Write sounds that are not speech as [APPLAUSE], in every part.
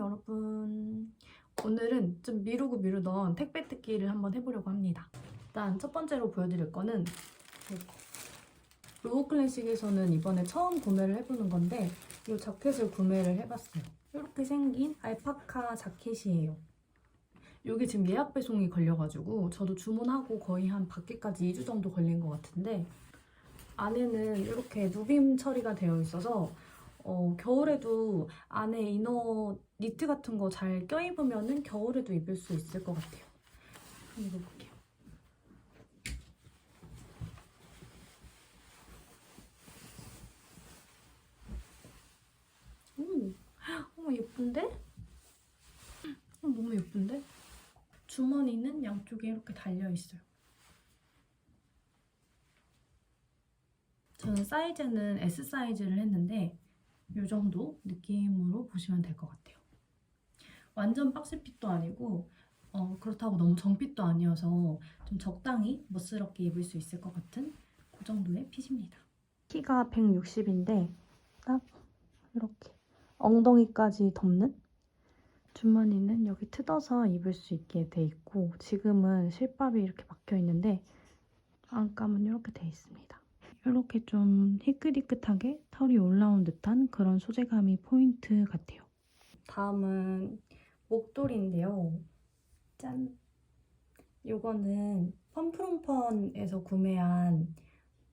여러분. 오늘은 좀 미루고 미루던 택배 뜯기를 한번 해보려고 합니다. 일단 첫 번째로 보여드릴 거는 이거 로고 클래식에서는 이번에 처음 구매를 해보는 건데 이 자켓을 구매를 해봤어요. 이렇게 생긴 알파카 자켓이에요. 이게 지금 예약 배송이 걸려가지고 저도 주문하고 거의 한 받기까지 2주 정도 걸린 것 같은데 안에는 이렇게 누빔 처리가 되어 있어서 어, 겨울에도 안에 이너 니트 같은 거 잘 껴입으면은 겨울에도 입을 수 있을 것 같아요. 한번 입어볼게요. 오, 예쁜데? 어, 너무 예쁜데? 주머니는 양쪽에 이렇게 달려 있어요. 저는 사이즈는 S 사이즈를 했는데 이 정도 느낌으로 보시면 될 것 같아요. 완전 박스핏도 아니고 어, 그렇다고 너무 정핏도 아니어서 좀 적당히 멋스럽게 입을 수 있을 것 같은 그 정도의 핏입니다. 키가 160인데 딱 이렇게 엉덩이까지 덮는 주머니는 여기 뜯어서 입을 수 있게 돼 있고 지금은 실밥이 이렇게 박혀 있는데 안감은 이렇게 돼 있습니다. 이렇게 좀 희끗희끗하게 털이 올라온 듯한 그런 소재감이 포인트 같아요. 다음은 목도리인데요. 짠! 이거는 펌프롬펀에서 구매한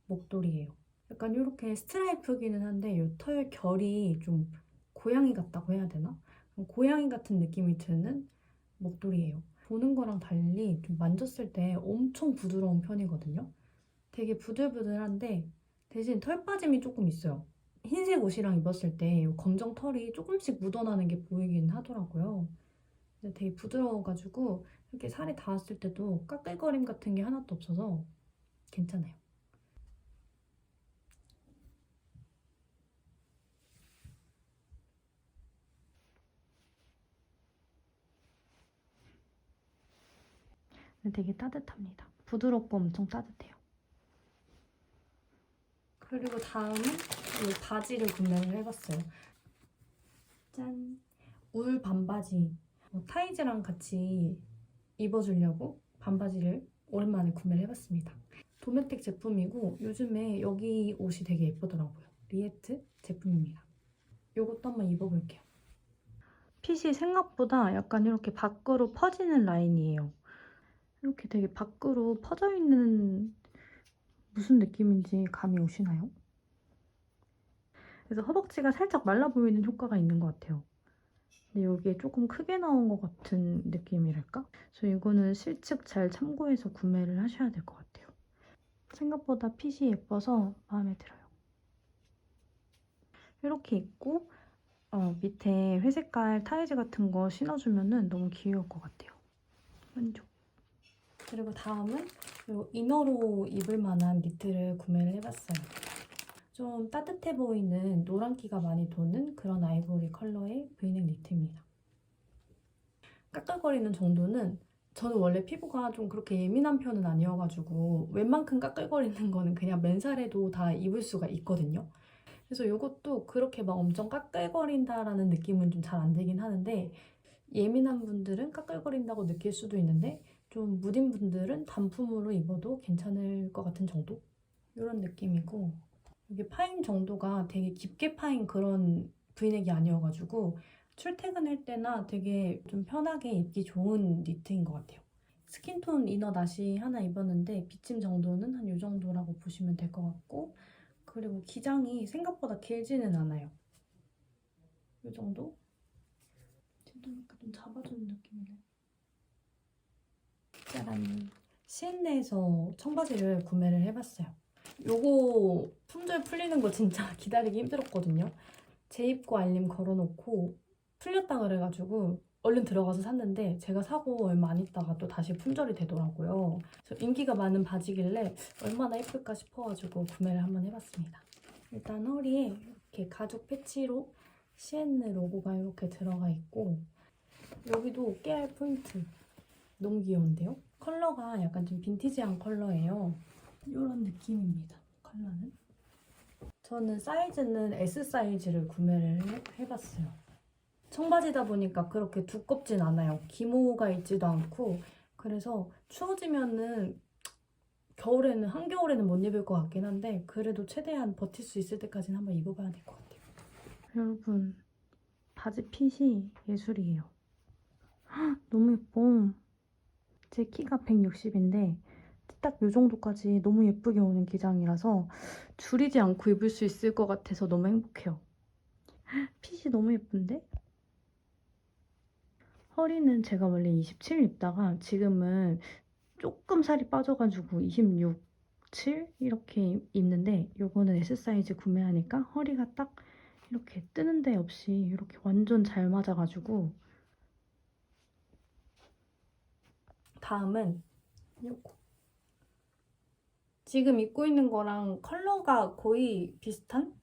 목도리예요. 약간 이렇게 스트라이프기는 한데 이 털 결이 좀 고양이 같다고 해야 되나? 고양이 같은 느낌이 드는 목도리예요. 보는 거랑 달리 좀 만졌을 때 엄청 부드러운 편이거든요. 되게 부들부들한데 대신 털 빠짐이 조금 있어요. 흰색 옷이랑 입었을 때이 검정 털이 조금씩 묻어나는 게 보이긴 하더라고요. 되게 부드러워가지고 이렇게 살이 닿았을 때도 까끌거림 같은 게 하나도 없어서 괜찮아요. 되게 따뜻합니다. 부드럽고 엄청 따뜻해요. 그리고 다음은 이 바지를 구매를 해봤어요. 짠! 울 반바지. 어, 타이즈랑 같이 입어주려고 반바지를 오랜만에 구매를 해봤습니다. 도메텍 제품이고 요즘에 여기 옷이 되게 예쁘더라고요. 리에트 제품입니다. 이것도 한번 입어볼게요. 핏이 생각보다 약간 이렇게 밖으로 퍼지는 라인이에요. 이렇게 되게 밖으로 퍼져 있는 무슨 느낌인지 감이 오시나요? 그래서 허벅지가 살짝 말라 보이는 효과가 있는 것 같아요. 근데 여기에 조금 크게 나온 것 같은 느낌이랄까? 그래서 이거는 실측 잘 참고해서 구매를 하셔야 될 것 같아요. 생각보다 핏이 예뻐서 마음에 들어요. 이렇게 입고 어, 밑에 회색깔 타이즈 같은 거 신어주면 너무 귀여울 것 같아요. 만족. 그리고 다음은 이 이너로 입을 만한 니트를 구매를 해봤어요. 좀 따뜻해 보이는 노란기가 많이 도는 그런 아이보리 컬러의 브이넥 니트입니다. 까끌거리는 정도는 저는 원래 피부가 좀 그렇게 예민한 편은 아니어가지고 웬만큼 까끌거리는 거는 그냥 맨살에도 다 입을 수가 있거든요. 그래서 이것도 그렇게 막 엄청 까끌거린다라는 느낌은 좀 잘 안 들긴 하는데 예민한 분들은 까끌거린다고 느낄 수도 있는데 좀 무딘 분들은 단품으로 입어도 괜찮을 것 같은 정도? 이런 느낌이고 여기 파인 정도가 되게 깊게 파인 그런 브이넥이 아니어가지고 출퇴근할 때나 되게 좀 편하게 입기 좋은 니트인 것 같아요. 스킨톤 이너 나시 하나 입었는데 비침 정도는 한 이 정도라고 보시면 될 것 같고 그리고 기장이 생각보다 길지는 않아요. 이 정도? 약간 좀 잡아주는 느낌이네. 짜란. 시앤내에서 청바지를 구매를 해봤어요. 요거 품절 풀리는 거 진짜 [LAUGHS] 기다리기 힘들었거든요. 재입고 알림 걸어놓고 풀렸다 그래가지고 얼른 들어가서 샀는데 제가 사고 얼마 안 있다가 또 다시 품절이 되더라고요. 그래서 인기가 많은 바지길래 얼마나 예쁠까 싶어가지고 구매를 한번 해봤습니다. 일단 허리에 이렇게 가죽 패치로 시앤느 로고가 이렇게 들어가 있고 여기도 깨알 포인트 너무 귀여운데요? 컬러가 약간 좀 빈티지한 컬러예요. 이런 느낌입니다. 컬러는. 저는 사이즈는 S 사이즈를 구매를 해- 해봤어요. 청바지다 보니까 그렇게 두껍진 않아요. 기모가 있지도 않고 그래서 추워지면은 겨울에는 한겨울에는 못 입을 것 같긴 한데 그래도 최대한 버틸 수 있을 때까지는 한번 입어봐야 될 것 같아요. 여러분 바지 핏이 예술이에요. 헉, 너무 예뻐. 제 키가 160인데 딱요 정도까지 너무 예쁘게 오는 기장이라서 줄이지 않고 입을 수 있을 것 같아서 너무 행복해요. 헉, [LAUGHS] 핏이 너무 예쁜데? 허리는 제가 원래 27 입다가 지금은 조금 살이 빠져가지고 26, 7 이렇게 입는데 요거는 S 사이즈 구매하니까 허리가 딱 이렇게 뜨는 데 없이 이렇게 완전 잘 맞아가지고 다음은 요거 지금 입고 있는 거랑 컬러가 거의 비슷한?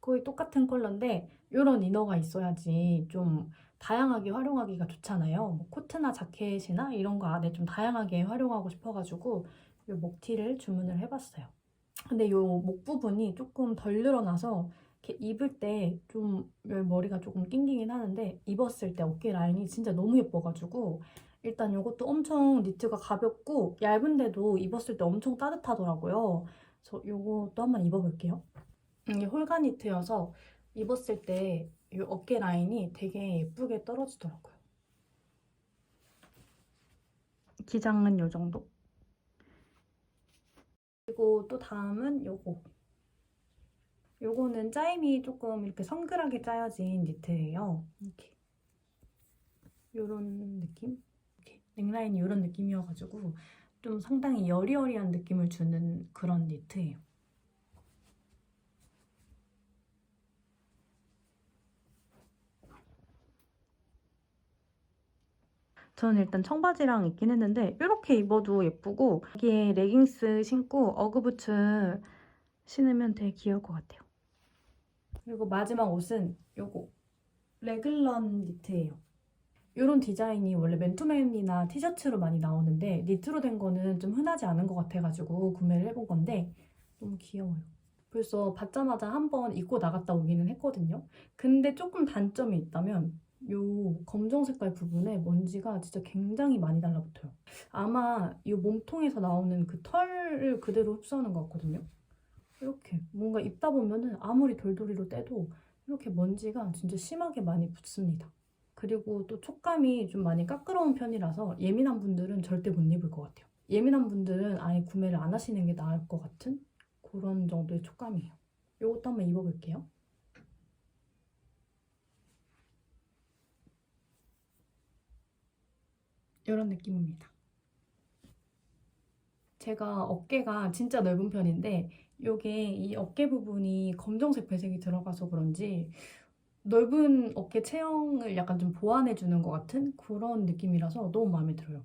거의 똑같은 컬러인데 이런 이너가 있어야지 좀 다양하게 활용하기가 좋잖아요. 뭐 코트나 자켓이나 이런 거 안에 좀 다양하게 활용하고 싶어가지고 이 목티를 주문을 해봤어요. 근데 이 목 부분이 조금 덜 늘어나서 이렇게 입을 때 좀 머리가 조금 낑기긴 하는데 입었을 때 어깨 라인이 진짜 너무 예뻐가지고 일단 이것도 엄청 니트가 가볍고 얇은데도 입었을 때 엄청 따뜻하더라고요. 그래서 이것도 한번 입어볼게요. 이게 홀가 니트여서 입었을 때 이 어깨 라인이 되게 예쁘게 떨어지더라고요. 기장은 이 정도. 그리고 또 다음은 요거. 요거는 짜임이 조금 이렇게 성글하게 짜여진 니트예요. 이렇게. 요런 느낌? 넥라인이 요런 느낌이어가지고 좀 상당히 여리여리한 느낌을 주는 그런 니트예요. 저는 일단 청바지랑 입긴 했는데 이렇게 입어도 예쁘고 여기에 레깅스 신고 어그부츠 신으면 되게 귀여울 것 같아요. 그리고 마지막 옷은 요거 레글런 니트예요. 이런 디자인이 원래 맨투맨이나 티셔츠로 많이 나오는데 니트로 된 거는 좀 흔하지 않은 것 같아가지고 구매를 해본 건데 너무 귀여워요. 벌써 받자마자 한 번 입고 나갔다 오기는 했거든요. 근데 조금 단점이 있다면 요 검정 색깔 부분에 먼지가 진짜 굉장히 많이 달라붙어요. 아마 이 몸통에서 나오는 그 털을 그대로 흡수하는 것 같거든요. 이렇게 뭔가 입다 보면은 아무리 돌돌이로 떼도 이렇게 먼지가 진짜 심하게 많이 붙습니다. 그리고 또 촉감이 좀 많이 까끄러운 편이라서 예민한 분들은 절대 못 입을 것 같아요. 예민한 분들은 아예 구매를 안 하시는 게 나을 것 같은 그런 정도의 촉감이에요. 이것도 한번 입어볼게요. 이런 느낌입니다. 제가 어깨가 진짜 넓은 편인데 이게 이 어깨 부분이 검정색 배색이 들어가서 그런지 넓은 어깨 체형을 약간 좀 보완해주는 것 같은 그런 느낌이라서 너무 마음에 들어요.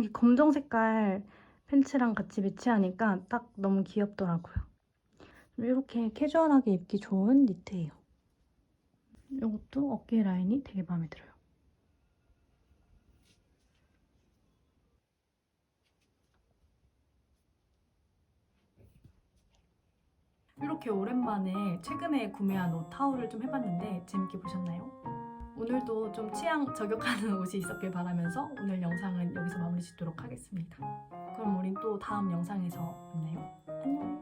이 검정 색깔 팬츠랑 같이 매치하니까 딱 너무 귀엽더라고요. 이렇게 캐주얼하게 입기 좋은 니트예요. 이것도 어깨 라인이 되게 마음에 들어요. 이렇게 오랜만에 최근에 구매한 옷 타올을 좀 해봤는데 재밌게 보셨나요? 오늘도 좀 취향 저격하는 [LAUGHS] 옷이 있었길 바라면서 오늘 영상은 여기서 마무리 짓도록 하겠습니다. 그럼 우린 또 다음 영상에서 만나요. 안녕!